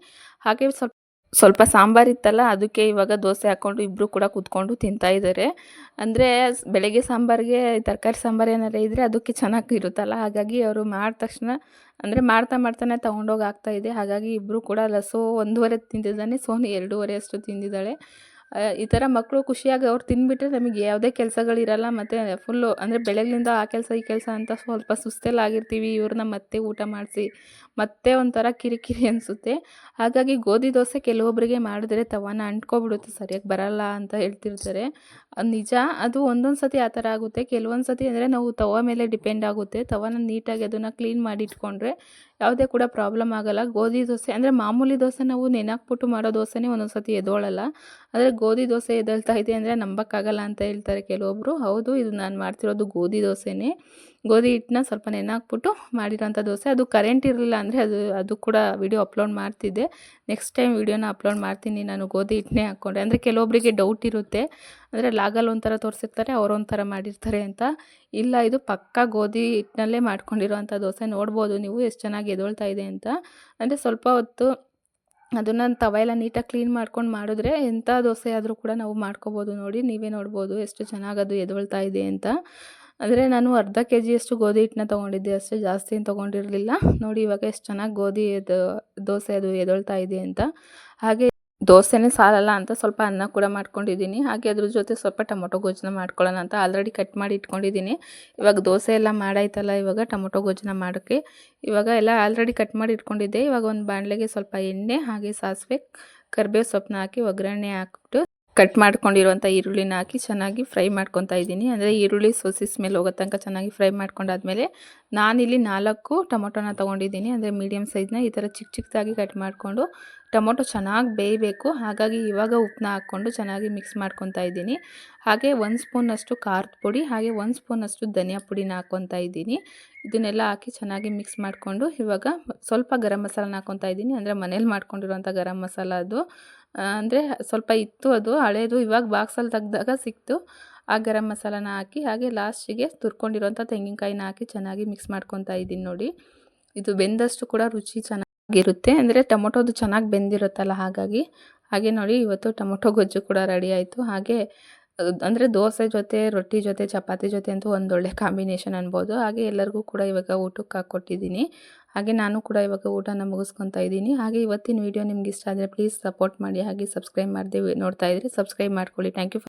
ಹಾಗೆ ಸ್ವಲ್ಪ ಸ್ವಲ್ಪ ಸಾಂಬಾರು ಇತ್ತಲ್ಲ, ಅದಕ್ಕೆ ಇವಾಗ ದೋಸೆ ಹಾಕ್ಕೊಂಡು ಇಬ್ಬರು ಕೂಡ ಕೂತ್ಕೊಂಡು ತಿಂತಾ ಇದ್ದಾರೆ ಅಂದರೆ ಬೆಳಗ್ಗೆ ಸಾಂಬಾರಿಗೆ, ತರಕಾರಿ ಸಾಂಬಾರು ಏನಾರ ಇದ್ದರೆ ಅದಕ್ಕೆ ಚೆನ್ನಾಗಿ ಇರುತ್ತಲ್ಲ, ಹಾಗಾಗಿ ಅವರು ಮಾಡಿದ ತಕ್ಷಣ, ಅಂದರೆ ಮಾಡ್ತಾ ಮಾಡ್ತಾನೆ ತೊಗೊಂಡೋಗಿ ಆಗ್ತಾಯಿದೆ ಹಾಗಾಗಿ ಇಬ್ಬರು ಕೂಡ ಲಸೋ ಒಂದೂವರೆ ತಿಂದಿದ್ದಾನೆ, ಸೋನಿ ಎರಡೂವರೆ ಅಷ್ಟು ತಿಂದಿದ್ದಾಳೆ. ಈ ಥರ ಮಕ್ಕಳು ಖುಷಿಯಾಗಿ ಅವ್ರು ತಿಂದುಬಿಟ್ರೆ ನಮಗೆ ಯಾವುದೇ ಕೆಲಸಗಳಿರಲ್ಲ ಮತ್ತು ಫುಲ್ಲು ಅಂದರೆ ಬೆಳಗ್ಲಿಂದ ಆ ಕೆಲಸ ಈ ಕೆಲಸ ಅಂತ ಸ್ವಲ್ಪ ಸುಸ್ತೆಲ್ಲ ಇವ್ರನ್ನ ಮತ್ತೆ ಊಟ ಮಾಡಿಸಿ, ಮತ್ತೆ ಒಂಥರ ಕಿರಿಕಿರಿ ಅನಿಸುತ್ತೆ. ಹಾಗಾಗಿ ಗೋಧಿ ದೋಸೆ ಕೆಲವೊಬ್ಬರಿಗೆ ಮಾಡಿದ್ರೆ ತವಾನ ಅಂಟ್ಕೊಬಿಡುತ್ತೆ, ಸರಿಯಾಗಿ ಬರಲ್ಲ ಅಂತ ಹೇಳ್ತಿರ್ತಾರೆ. ನಿಜ. ಅದು ಒಂದೊಂದು ಸತಿ ಆ ಥರ ಆಗುತ್ತೆ. ಕೆಲವೊಂದು ಸತಿ ಅಂದರೆ ನಾವು ತವ ಮೇಲೆ ಡಿಪೆಂಡ್ ಆಗುತ್ತೆ. ತವನ ನೀಟಾಗಿ ಅದನ್ನು ಕ್ಲೀನ್ ಮಾಡಿ ಇಟ್ಕೊಂಡ್ರೆ ಯಾವುದೇ ಕೂಡ ಪ್ರಾಬ್ಲಮ್ ಆಗೋಲ್ಲ. ಗೋಧಿ ದೋಸೆ ಅಂದರೆ ಮಾಮೂಲಿ ದೋಸೆ ನಾವು ನೆನಾಕ್ಬಿಟ್ಟು ಮಾಡೋ ದೋಸೆನೇ ಒಂದೊಂದು ಸತಿ ಎದೋಳಲ್ಲ. ಆದರೆ ಗೋಧಿ ದೋಸೆ ಎದಳ್ತಾ ಇದೆ ಅಂದರೆ ನಂಬಕ್ಕಾಗಲ್ಲ ಅಂತ ಹೇಳ್ತಾರೆ ಕೆಲವೊಬ್ಬರು ಹೌದು, ಇದು ನಾನು ಮಾಡ್ತಿರೋದು ಗೋಧಿ ದೋಸೆನೇ. ಗೋಧಿ ಹಿಟ್ಟನ್ನ ಸ್ವಲ್ಪ ನೆನೆ ಹಾಕ್ಬಿಟ್ಟು ಮಾಡಿರೋಂಥ ದೋಸೆ. ಅದು ಕರೆಂಟ್ ಇರಲಿಲ್ಲ ಅಂದರೆ ಅದು ಅದು ಕೂಡ ವಿಡಿಯೋ ಅಪ್ಲೋಡ್ ಮಾಡ್ತಿದ್ದೆ. ನೆಕ್ಸ್ಟ್ ಟೈಮ್ ವಿಡಿಯೋನ ಅಪ್ಲೋಡ್ ಮಾಡ್ತೀನಿ ನಾನು ಗೋಧಿ ಹಿಟ್ಟನ್ನೇ ಹಾಕ್ಕೊಂಡೆ. ಅಂದರೆ ಕೆಲವೊಬ್ಬರಿಗೆ ಡೌಟ್ ಇರುತ್ತೆ. ಅಂದರೆ ಲಾಗಲ್ಲಿ ಒಂಥರ ತೋರಿಸಿರ್ತಾರೆ ಅವರೊಂಥರ ಮಾಡಿರ್ತಾರೆ ಅಂತ. ಇಲ್ಲ, ಇದು ಪಕ್ಕಾ ಗೋಧಿ ಹಿಟ್ಟಿನಲ್ಲೇ ಮಾಡ್ಕೊಂಡಿರೋವಂಥ ದೋಸೆ. ನೋಡ್ಬೋದು ನೀವು ಎಷ್ಟು ಚೆನ್ನಾಗಿ ಎದೊಳ್ತಾ ಇದೆ ಅಂತ. ಅಂದರೆ ಸ್ವಲ್ಪ ಹೊತ್ತು ಅದನ್ನು ತವೆಲ್ಲ ನೀಟಾಗಿ ಕ್ಲೀನ್ ಮಾಡ್ಕೊಂಡು ಮಾಡಿದ್ರೆ ಎಂಥ ದೋಸೆ ಆದರೂ ಕೂಡ ನಾವು ಮಾಡ್ಕೋಬೋದು ನೋಡಿ. ನೀವೇ ನೋಡ್ಬೋದು ಎಷ್ಟು ಚೆನ್ನಾಗಿ ಅದು ಎದೊಳ್ತಾ ಇದೆ ಅಂತ. ಅಂದರೆ ನಾನು ಅರ್ಧ ಕೆ ಜಿಯಷ್ಟು ಗೋಧಿ ಹಿಟ್ಟನ್ನ ತೊಗೊಂಡಿದ್ದೆ, ಅಷ್ಟೇ ಜಾಸ್ತಿ ಏನು ತೊಗೊಂಡಿರಲಿಲ್ಲ. ನೋಡಿ ಇವಾಗ ಎಷ್ಟು ಚೆನ್ನಾಗಿ ಗೋಧಿ ದೋಸೆ ಅದು ಎದೊಳ್ತಾ ಇದೆ ಅಂತ. ಹಾಗೆ ದೋಸೆನೇ ಸಾಲಲ್ಲ ಅಂತ ಸ್ವಲ್ಪ ಅನ್ನ ಕೂಡ ಮಾಡ್ಕೊಂಡಿದ್ದೀನಿ. ಹಾಗೆ ಅದ್ರ ಜೊತೆ ಸ್ವಲ್ಪ ಟೊಮೊಟೊ ಗೊಜ್ಜನ್ನ ಮಾಡ್ಕೊಳ್ಳೋಣ ಅಂತ ಆಲ್ರೆಡಿ ಕಟ್ ಮಾಡಿ ಇಟ್ಕೊಂಡಿದ್ದೀನಿ. ಇವಾಗ ದೋಸೆ ಎಲ್ಲ ಮಾಡಾಯ್ತಲ್ಲ ಇವಾಗ ಟೊಮೊಟೊ ಗೊಜ್ಜನ ಮಾಡೋಕ್ಕೆ ಇವಾಗ ಎಲ್ಲ ಆಲ್ರೆಡಿ ಕಟ್ ಮಾಡಿ ಇಟ್ಕೊಂಡಿದ್ದೆ. ಇವಾಗ ಒಂದು ಬಾಣಲೆಗೆ ಸ್ವಲ್ಪ ಎಣ್ಣೆ, ಹಾಗೆ ಸಾಸಿವೆ, ಕರಿಬೇವು ಸೊಪ್ಪನ್ನ ಹಾಕಿ ಒಗ್ಗರಣೆ ಹಾಕ್ಬಿಟ್ಟು ಕಟ್ ಮಾಡ್ಕೊಂಡಿರುವಂಥ ಈರುಳ್ಳಿನ ಹಾಕಿ ಚೆನ್ನಾಗಿ ಫ್ರೈ ಮಾಡ್ಕೊತಾ ಇದ್ದೀನಿ. ಅಂದರೆ ಈರುಳ್ಳಿ ಸೋಸಿಸ್ ಸ್ಮೆಲ್ ಹೋಗೋ ತನಕ ಚೆನ್ನಾಗಿ ಫ್ರೈ ಮಾಡ್ಕೊಂಡಾದ್ಮೇಲೆ ನಾನಿಲ್ಲಿ ನಾಲ್ಕು ಟೊಮೊಟೊನ ತೊಗೊಂಡಿದ್ದೀನಿ. ಅಂದರೆ ಮೀಡಿಯಮ್ ಸೈಜ್ನ ಈ ಥರ ಚಿಕ್ಕ ಚಿಕ್ಕದಾಗಿ ಕಟ್ ಮಾಡಿಕೊಂಡು ಟೊಮೊಟೊ ಚೆನ್ನಾಗಿ ಬೇಯಬೇಕು. ಹಾಗಾಗಿ ಇವಾಗ ಉಪ್ಪನ್ನ ಹಾಕ್ಕೊಂಡು ಚೆನ್ನಾಗಿ ಮಿಕ್ಸ್ ಮಾಡ್ಕೊತಾ ಇದ್ದೀನಿ. ಹಾಗೆ ಒಂದು ಸ್ಪೂನಷ್ಟು ಖಾರದ ಪುಡಿ, ಹಾಗೆ ಒಂದು ಸ್ಪೂನಷ್ಟು ಧನಿಯಾ ಪುಡಿನ ಹಾಕ್ಕೊತಾ ಇದ್ದೀನಿ. ಇದನ್ನೆಲ್ಲ ಹಾಕಿ ಚೆನ್ನಾಗಿ ಮಿಕ್ಸ್ ಮಾಡಿಕೊಂಡು ಇವಾಗ ಸ್ವಲ್ಪ ಗರಂ ಮಸಾಲನ ಹಾಕ್ಕೊತಾ ಇದ್ದೀನಿ. ಅಂದರೆ ಮನೇಲಿ ಮಾಡ್ಕೊಂಡಿರುವಂಥ ಗರಂ ಮಸಾಲ ಅದು. ಅಂದರೆ ಸ್ವಲ್ಪ ಇತ್ತು ಅದು, ಹಳೇದು, ಇವಾಗ ಬಾಕ್ಸಲ್ಲಿ ತೆಗ್ದಾಗ ಸಿಕ್ತು. ಆ ಗರಂ ಮಸಾಲಾನ ಹಾಕಿ, ಹಾಗೆ ಲಾಸ್ಟಿಗೆ ತುರ್ಕೊಂಡಿರೋಂಥ ತೆಂಗಿನಕಾಯಿನ ಹಾಕಿ ಚೆನ್ನಾಗಿ ಮಿಕ್ಸ್ ಮಾಡ್ಕೊತಾ ಇದ್ದೀನಿ ನೋಡಿ. ಇದು ಬೆಂದಷ್ಟು ಕೂಡ ರುಚಿ ಚೆನ್ನಾಗಿರುತ್ತೆ. ಅಂದರೆ ಟೊಮೊಟೊದು ಚೆನ್ನಾಗಿ ಬೆಂದಿರುತ್ತಲ್ಲ ಹಾಗಾಗಿ. ಹಾಗೆ ನೋಡಿ, ಇವತ್ತು ಟೊಮೊಟೊ ಗೊಜ್ಜು ಕೂಡ ರೆಡಿ ಆಯಿತು. ಹಾಗೆ, ಅಂದರೆ ದೋಸೆ ಜೊತೆ, ರೊಟ್ಟಿ ಜೊತೆ, ಚಪಾತಿ ಜೊತೆ ಅಂತೂ ಒಂದೊಳ್ಳೆ ಕಾಂಬಿನೇಷನ್ ಅನ್ಬೋದು. ಹಾಗೆ ಎಲ್ಲರಿಗೂ ಕೂಡ ಇವಾಗ ಊಟಕ್ಕೆ ಹಾಕ್ಕೊಟ್ಟಿದ್ದೀನಿ. ಹಾಗೆ ನಾನು ಕೂಡ ಇವಾಗ ಊಟನ ಮುಗಿಸ್ಕೊತಾ ಇದ್ದೀನಿ. ಹಾಗೆ ಇವತ್ತಿನ ವಿಡಿಯೋ ನಿಮ್ಗೆ ಇಷ್ಟ ಆದರೆ ಪ್ಲೀಸ್ ಸಪೋರ್ಟ್ ಮಾಡಿ, ಹಾಗೆ ಸಬ್ಸ್ಕ್ರೈಬ್ ಮಾಡದೆ ನೋಡ್ತಾ ಇದ್ರೆ ಸಬ್ಸ್ಕ್ರೈಬ್ ಮಾಡ್ಕೊಳ್ಳಿ. Thank you